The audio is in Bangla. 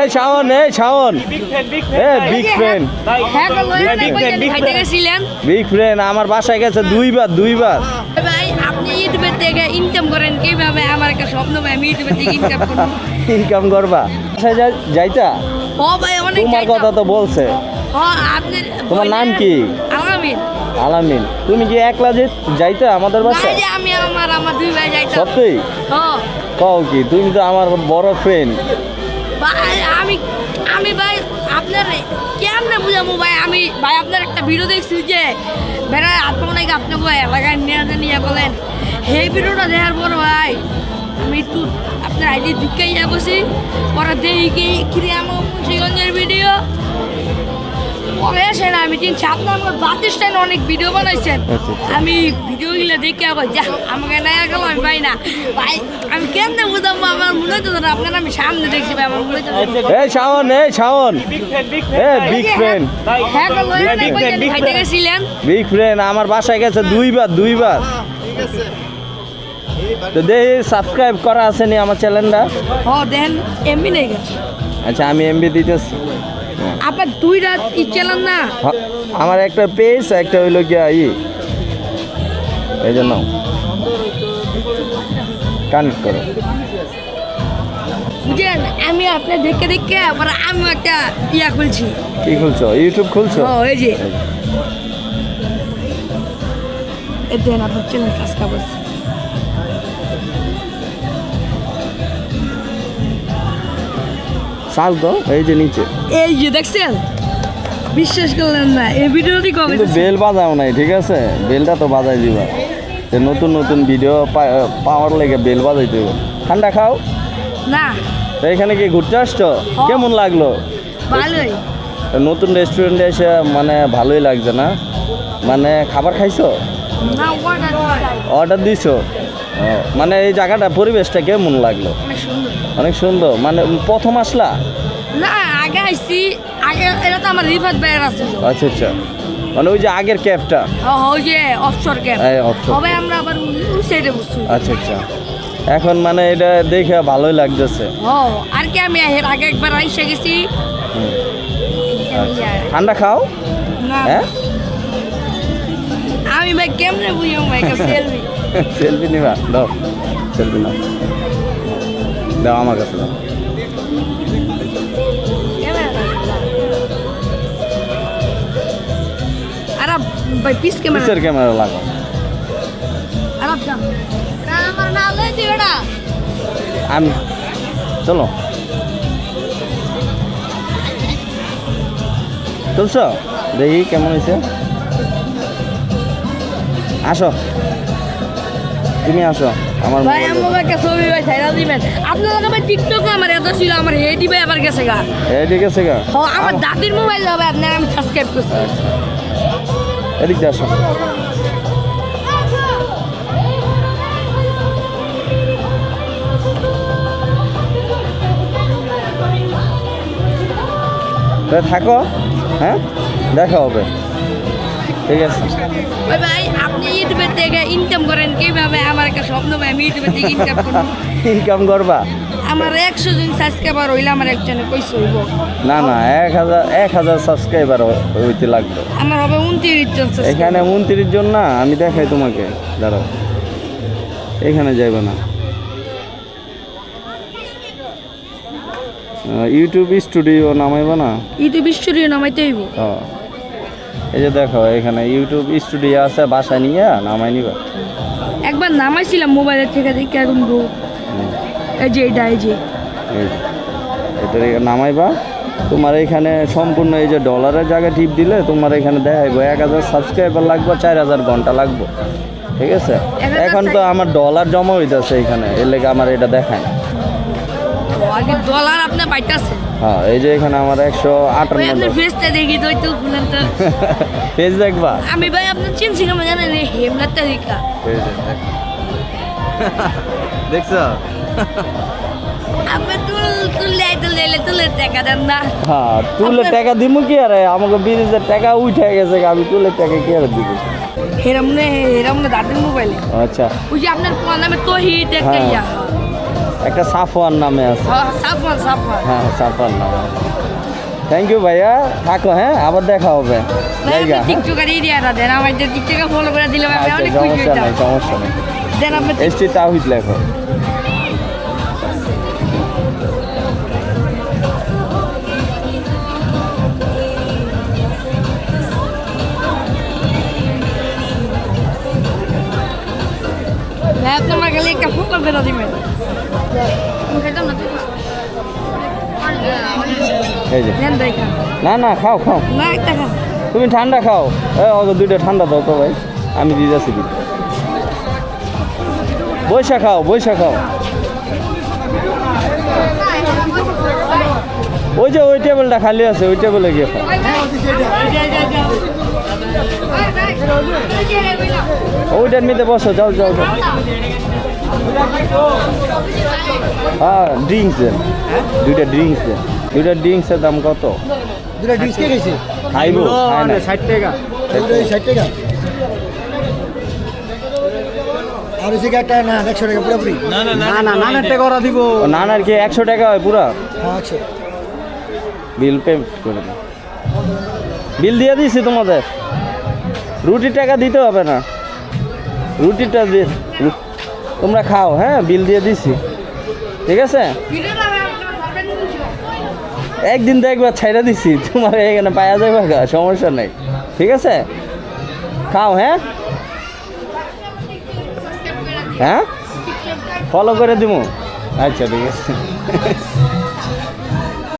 এই শাওন এই শাওন। বিগ ফ্রেন্ড হ্যাঁ বিগ ফ্রেন্ড আমার বাসায় গেছে দুইবার দুইবার। ভাই আপনি থেকে ইনকাম করেন কীভাবে আমার একটা স্বপ্ন ভাই আমি ইউটিউবে থেকে ইনকাম করব? ইনকাম করবা। বাসায় যাইতা? ও ভাই অনেক তোমার কথা তো বলছে। ও আপনি তোমার নাম কি? আলামিন তুমি কি একলা যে যাইতা আমাদের বাসায়? আমি আমার আমার দুই ভাই যাইতাম। সত্যি? কও কি তুমি তো আমার বড় ফ্রেন্ড ভাই আমি আমি ভাই আপনার কেমনে বুঝাবো ভাই? আমি ভাই আপনার একটা ভিডিও দেখছি যে বেড়া নাকি আপনি ভাই এলাকায় নিয়ে নিয়ে বলেন সেই ভিডিওটা দেখার পর ভাই আমি একটু আপনার আইডি ঢুকে ইয়া বসি। পরে দেখি কি ক্রিয়াম মুন্সিগঞ্জের ভিডিও আসে আমি চিনছি আপনার আমার বাতিস্টাইন অনেক ভিডিও বানাইছেন। আচ্ছা, আচ্ছা। আমি ভিডিওগুলো দেখে আবার যা আমাকে না গেল আমি পাই না। ভাই আমি কেমনে বুঝাবো? আমার মনে হতো না আপনার আমি সামনে দেখছি ভাই আমার মনে হতো এই শাওন এই শাওন। বিগ ফ্রেন্ড হ্যাঁ বিগ ফ্রেন্ড আমার বাসায় গেছে দুইবার দুইবার। তো দেখি সাবস্ক্রাইব করা আছে নি আমার চ্যানেলটা ও দেন এমবি নেই আচ্ছা আমি এমবি দিতেছি। আপনার দুই রাত ইচ্ছেলেন না। আমার একটা পেজ একটা হইল গিয়া ই। এই জন্য। কানেক্ট করো। বুঝলেন আমি আপনার দেখে দেখে আবার আমি একটা ইয়া খুলছি। কি খুলছো? ইউটিউব খুলছো? ও এই যে। দেন আপনার চ্যানেল কাজ কাজ চাল তো এই যে নিচে। এই যে দেখছেন? বিশ্বাস করলেন না এই ভিডিওটি কবে কিন্তু বেল বাজাও নাই ঠিক আছে? বেলটা তো বাজাই দিবা। যে নতুন নতুন ভিডিও পাওয়ার লেগে বেল বাজাই দেবো ঠান্ডা খাও। না। তো এখানে কি ঘুরতে আসছো? কেমন লাগল? ভালোই। নতুন রেস্টুরেন্টে এসে মানে ভালোই লাগছে না? মানে খাবার খাইছো? অর্ডার দিছো? মানে এই জায়গাটা পরিবেশটা কেমন লাগল? অনেক সুন্দর। মানে প্রথম আসলা? না আগে আইসি আগে এটা তো আমার রিফাত ভাইয়ের আছে আচ্ছা আচ্ছা। মানে ওই যে আগের ক্যাবটা? ওই যে অফশোর এই সবাই আমরা আবার ওই- সাইডে বসছি। আচ্ছা আচ্ছা। এখন মানে এটা দেখে ভালোই লাগতেছে। ও আর কি আমি এর আগে একবার আইসে গেছি। হুম। ঠান্ডা খাও? না। হ্যাঁ? আমি ভাই কেমনে বুঝি ভাই সেলফি সেলফি নিবা দাও সেলফি নাও। দাও আমার কাছে দাও। আরে ভাই পিস ক্যামেরা। ক্যামেরা লাগাও। আরে যা আমার না লই দিও আমি চলো। চলছ? দেখি কেমন হয়েছে। আসো। তুমি আসো আমার ভাই। আমার একটা ছবি ভাই ছাইরা দিবেন। আপনার ভাই টিকটকে আমার এত ছিল আমার হেডি ভাই আবার গেছে গা। ঠিক আছে গা। ও আমার দাদির মোবাইল হবে আপনার আমি সাবস্ক্রাইব করছি। এদিক দিয়ে আসো। থাকো হ্যাঁ? দেখা হবে। ঠিক আছে। ভাই ভাই আপনি ইউটিউবে থেকে ইনকাম করেন কীভাবে আমার একটা স্বপ্ন ভাই আমি ইউটিউবে থেকে ইনকাম করব? ইনকাম করবা? আমার একশো জন সাবস্ক্রাইবার হইলে আমার একজনে কইছে হইব। না না এক হাজার এক হাজার সাবস্ক্রাইবার হইতে লাগবে। আমার হবে উনত্রিশ জন। এখানে উনত্রিশ জন না আমি দেখাই তোমাকে। দাঁড়াও। এখানে যাইবে না। ইউটিউব স্টুডিও নামাইবে না? ইউটিউব স্টুডিও নামাইতে হইব। ও। এই যে দেখো এখানে ইউটিউব স্টুডিও আছে বাসায় নিয়ে নামাই নিবা। একবার নামাইছিলাম মোবাইলের থেকে দেখে এখন গো এই যে এটা এই যে। এটা নামাইবা। তোমার এখানে সম্পূর্ণ এই যে ডলারের জায়গায় টিপ দিলে তোমার এখানে দেখাইবো এক হাজার সাবস্ক্রাইবার লাগবে চার হাজার ঘণ্টা লাগবে। ঠিক আছে? এখন তো আমার ডলার জমা হইতেছে এখানে এর লেগে আমার এটা দেখায় আগে ডলার আপনার পাইতেছে হ্যাঁ এই যে এখানে আমার একশো ওই আটান্ন আপনার ফেসটা দেখি তো একটু খুলেন তো পেজ দেখবা? আমি ভাই আপনার চিনছি কেমন জানেন তালিকা এই দেখ। দেখছ? আপনি তুল তুললে তুললে তুলে টাকা দেন না। হ্যাঁ তুলে টাকা দিমু কি আরে? আমাকে ব্রিজের টাকা উঠে গেছে আমি তুলে টাকা কি আর দিব? হেরাম নে হেরাম নে দাদির মোবাইলে। আচ্ছা। ওই যে আপনার নামে তহিদ একটা হ্যাঁ। ইয়া একটা সাফওয়ান নামে আছে। হ্যাঁ, সাফওয়ান হ্যাঁ নামে থ্যাংক ইউ ভাইয়া। থাকো হ্যাঁ আবার দেখা হবে। ফলো করে আচ্ছা সমস্যা নেই সমস্যা নেই। তাহিদ লেখো। আপনি একটা ফটো ফেরত দিবেন। না। না, খাও খাও। তুমি ঠান্ডা খাও। দুইটা ঠান্ডা দাও তো ভাই। আমি দিয়ে যাচ্ছি বৈশা খাও বৈশা খাও। ওই যে, ওই টেবিলটা খালি আছে, ওই টেবিলে গিয়ে খাও। ওইটার মধ্যে বসো, যাও যাও যাও। হ্যাঁ ড্রিঙ্কস দেন। দুইটা ড্রিঙ্কস দেন। দুইটা ড্রিঙ্কসের দাম কত? দুটা ডিস্ক কে গেছে খাইবো ষাট টাকা। ষাট টাকা। আর ওই একটা না একশো টাকা পুরোপুরি? না না নানের টাকা। ওরা দিব। নানার কি একশো টাকা হয় পুরা? হ্যাঁ একশো। বিল পেমেন্ট করে দাও। বিল দিয়ে দিছি তোমাদের। রুটির টাকা দিতে হবে না। রুটিটা দিয়ে তোমরা খাও হ্যাঁ বিল দিয়ে দিছি। ঠিক আছে? একদিন তো একবার ছাইড়া দিছি, তোমার এখানে পায়া যাবে সমস্যা নাই। ঠিক আছে? খাও হ্যাঁ? হ্যাঁ? ফলো করে দিব আচ্ছা ঠিক আছে।